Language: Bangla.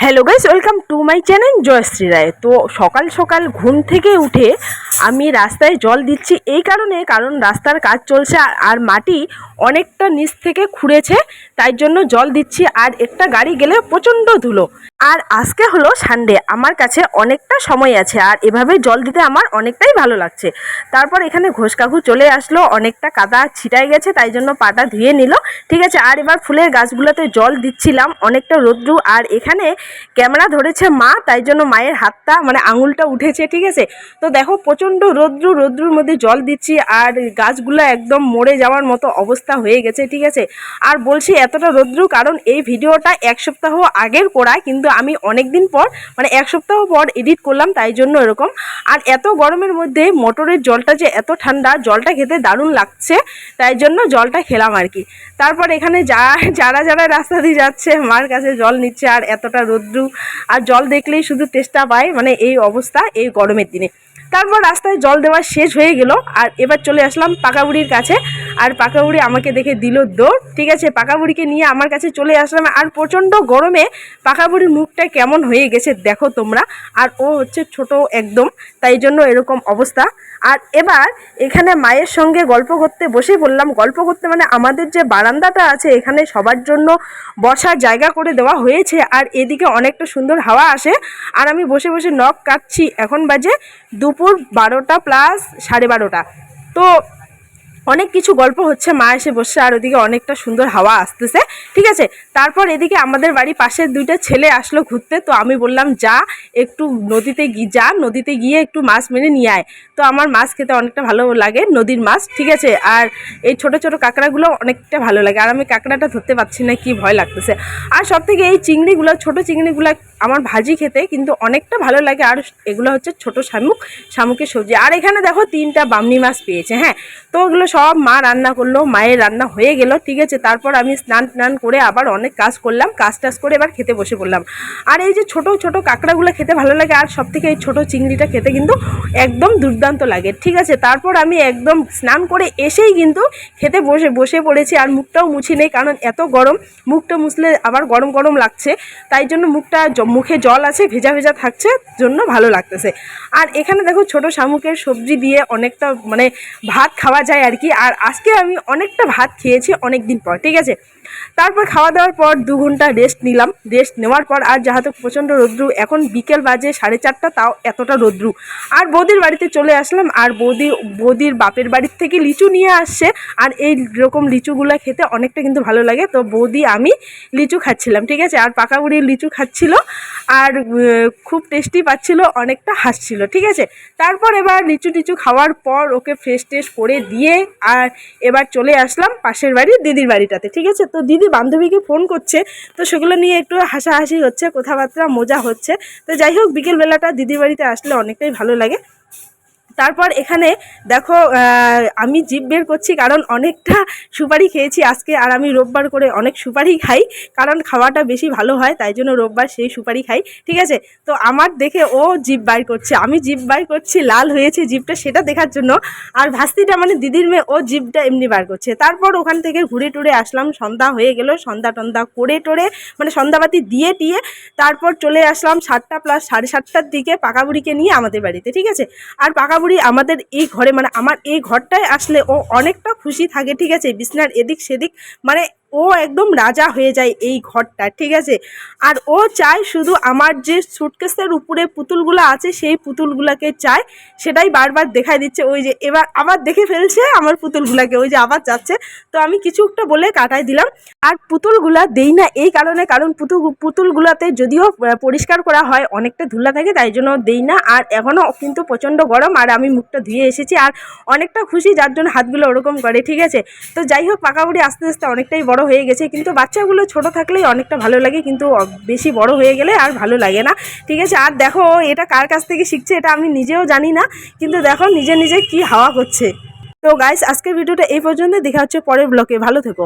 Hello guys welcome to my channel Joyshree Roy তো সকাল সকাল ঘুম থেকে উঠে আমি রাস্তায় জল দিচ্ছি এই কারণে, কারণ রাস্তার কাজ চলছে আর- মাটি অনেকটা নিচ থেকে খুঁড়েছে, তাই জন্য জল দিচ্ছি। আর একটা গাড়ি গেলে প্রচণ্ড ধুলো। আর আজকে হলো সানডে আমার কাছে অনেকটা সময় আছে আর এভাবে জল দিতে আমার অনেকটাই ভালো লাগছে। তারপর এখানে ঘোষ কাকু চলে আসলো, অনেকটা কাদা ছিটাই গেছে, তাই জন্য পাটা ধুয়ে নিল। ঠিক আছে, আর এবার ফুলের গাছগুলোতে জল দিচ্ছিলাম, অনেকটা রোদ্রু। আর এখানে ক্যামেরা ধরেছে মা, তাই জন্য মায়ের হাতটা মানে আঙুলটা উঠেছে, ঠিক আছে? তো দেখো, প্রচণ্ড রোদ্রু, রোদ্রুর মধ্যে জল দিচ্ছি আর গাছগুলো একদম মরে যাওয়ার মতো অবস্থা হয়ে গেছে, ঠিক আছে? আর বলছি এতটা রোদ্রু, কারণ এই ভিডিওটা এক সপ্তাহ আগের করা কিন্তু আমি অনেক দিন পর মানে এক সপ্তাহ পর এডিট করলাম, তাই জন্য এরকম। আর এত গরমের মধ্যে মোটরের জলটা যে এত ঠান্ডা, জলটা খেতে দারুণ লাগছে, তাই জন্য জলটা খেলাম আর কি। তারপর এখানে যা, যারা যারা রাস্তা দিয়ে যাচ্ছে, মার কাছে জল নিচ্ছে আর এতটা রোদ্রু। আর জল দেখলেই শুধু তেষ্টা পায় মানে এই অবস্থা এই গরমের দিনে। তারপর রাস্তায় জল দেওয়া শেষ হয়ে গেল, আর এবার চলে আসলাম পাকাবুড়ির কাছে। আর পাকাবুড়ি আমাকে দেখে দিল দৌড় ঠিক আছে, পাকাবুড়িকে নিয়ে আমার কাছে চলে আসলাম, আর প্রচণ্ড গরমে পাকাবুড়ির মুখটা কেমন হয়ে গেছে দেখো তোমরা। আর ও হচ্ছে ছোট একদম, তাই জন্য এরকম অবস্থা। আর এবার এখানে মায়ের সঙ্গে গল্প করতে বসে বললাম, গল্প করতে মানে আমাদের যে বারান্দাটা আছে এখানে সবার জন্য বসার জায়গা করে দেওয়া হয়েছে আর এদিকে অনেকটা সুন্দর হাওয়া আসে। আর আমি বসে বসে নখ কাটছি, এখন বাজে দুপুর বারোটা প্লাস সাড়ে বারোটা। তো অনেক কিছু গল্প হচ্ছে, মা এসে বসছে আর ওদিকে অনেকটা সুন্দর হাওয়া আসতেছে, ঠিক আছে? তারপর এদিকে আমাদের বাড়ি পাশের দুইটা ছেলে আসলো ঘুরতে, তো আমি বললাম, যা, একটু নদীতে যা, নদীতে গিয়ে একটু মাছ মেরে নিয়ে আয়। তো আমার মাছ খেতে অনেকটা ভালো লাগে, নদীর মাছ, ঠিক আছে? আর এই ছোট ছোট কাঁকড়াগুলো অনেকটা ভালো লাগে। আর আমি কাঁকড়াটা ধরতে পারছি না, কি ভয় লাগতেছে? আর সব থেকে এই চিংড়িগুলো, ছোট চিংড়িগুলো আমার ভাজি খেতে কিন্তু অনেকটা ভালো লাগে। আর এগুলো হচ্ছে ছোট শামুক, শামুকের সবজি। আর এখানে দেখো তিনটা বামনি মাছ পেয়েছে হ্যাঁ? তো ওগুলো সব মা রান্না করল, মায়ের রান্না হয়ে গেল, ঠিক আছে? তারপর আমি স্নান টান করে আবার অনেক কাজ করলাম, কাজ টাজ করে এবার খেতে বসে পড়লাম। আর এই যে ছোট ছোট কাঁকড়াগুলো খেতে ভালো লাগে, আর সব থেকে এই ছোট চিংড়িটা খেতে কিন্তু একদম দুর্দান্ত লাগে, ঠিক আছে? তারপর আমি একদম স্নান করে এসেই কিন্তু খেতে বসে বসে পড়েছি, আর মুখটাও মুছি নেই, কারণ এত গরম, মুখটা মুছলে আবার গরম গরম লাগছে। তাই জন্য মুখটা মুখে জল আছে, ভেজা ভেজা থাকছে, জন্য ভালো লাগতেছে। আর এখানে দেখো ছোট শামুকের সবজি দিয়ে অনেকটা মানে ভাত খাওয়া যায় আর কি। আর আজকে আমি অনেকটা ভাত খেয়েছি অনেক দিন পর, ঠিক আছে? তারপর খাওয়া দাওয়ার পর দু ঘণ্টা রেস্ট নিলাম। রেস্ট নেওয়ার পর আর যাহাতে প্রচণ্ড রৌদ্রু, এখন বিকেল বাজে সাড়ে চারটা, তাও এতটা রৌদ্রু। আর বৌদির বাড়িতে চলে আসলাম, আর বৌদি, বৌদির বাপের বাড়ির থেকে লিচু নিয়ে আসছে। আর এই রকম লিচুগুলো খেতে অনেকটা কিন্তু ভালো লাগে। তো বৌদি, আমি লিচু খাচ্ছিলাম, ঠিক আছে? আর পাকা বুড়ির লিচু খাচ্ছিল, আর খুব টেস্টি পাচ্ছিল, অনেকটা হাসছিল, ঠিক আছে? তারপর এবার লিচু টিচু খাওয়ার পর ওকে ফ্রেশ ট্রেশ করে দিয়ে, আর এবার চলে আসলাম পাশের বাড়ি দিদির বাড়িটাতে, ঠিক আছে? তো দিদি বান্ধবীকে ফোন করছে, তো সেগুলো নিয়ে একটু হাসাহাসি হচ্ছে, কথাবার্তা মজা হচ্ছে। তো যাই হোক, বিকেলবেলাটা দিদির বাড়িতে আসলে অনেকটাই ভালো লাগে। তারপর এখানে দেখো আমি জিভ বের করছি কারণ অনেকটা সুপারি খেয়েছি আজকে আর আমি রোববার করে অনেক সুপারি খাই কারণ খাওয়াটা বেশি ভালো হয়, তাই জন্য রোববার সেই সুপারি খাই, ঠিক আছে? তো আমার দেখে ও জিভ বাইর করছে, আমি জিভ বাইর করছি, লাল হয়েছে জিভটা সেটা দেখার জন্য আর ভাস্তিটা মানে দিদির মেয়ে, ও জিভটা এমনি বার করছে। তারপর ওখান থেকে ঘুরে টুরে আসলাম, সন্ধ্যা হয়ে গেল, সন্ধ্যা টন্ধা করে টোরে মানে সন্ধ্যাবাতি দিয়ে টিয়ে তারপর চলে আসলাম সাতটা প্লাস সাড়ে সাতটার দিকে পাকাবুড়িকে নিয়ে আমাদের বাড়িতে, ঠিক আছে? আর পাকাবুড়ি আমাদের এই ঘরে মানে আমার এই ঘরটায় আসলে ও অনেকটা খুশি থাকে, ঠিক আছে? বিছনার এদিক সেদিক মানে ও একদম রাজা হয়ে যায় এই ঘরটা, ঠিক আছে? আর ও চায় শুধু আমার যে সুটকেসের উপরে পুতুলগুলো আছে, সেই পুতুলগুলোকে চায়, সেটাই বারবার দেখাই দিচ্ছে। ওই যে এবার আবার দেখে ফেলছে আমার পুতুলগুলোকে, ওই যে আবার যাচ্ছে তো আমি কিছু একটা বলে কাটাই দিলাম। আর পুতুলগুলা দেই না এই কারণে, কারণ পুতুল পুতুলগুলাতে যদিও পরিষ্কার করা হয়, অনেকটা ধুলা থাকে, তাই জন্য দেই না। আর এখনও কিন্তু প্রচণ্ড গরম, আর আমি মুখটা ধুয়ে এসেছি, আর অনেকটা খুশি, যার জন্য হাতগুলো ওরকম করে, ঠিক আছে? তো যাই হোক, পাকাবুড়ি আস্তে আস্তে অনেকটাই বড় হয়ে গেছে, কিন্তু বাচ্চাগুলো ছোট থাকলেই অনেকটা ভালো লাগে, কিন্তু বেশি বড় হয়ে গেলে আর ভালো লাগে না। ঠিক আছে, আর দেখো এটা কার কাছ থেকে শিখছে এটা আমি নিজেও জানি না, কিন্তু দেখো নিজে নিজে কি হাওয়া করছে তো গাইস আজকের ভিডিওটা এই পর্যন্ত দেখা হচ্ছে পরের ব্লকে ভালো থেকো।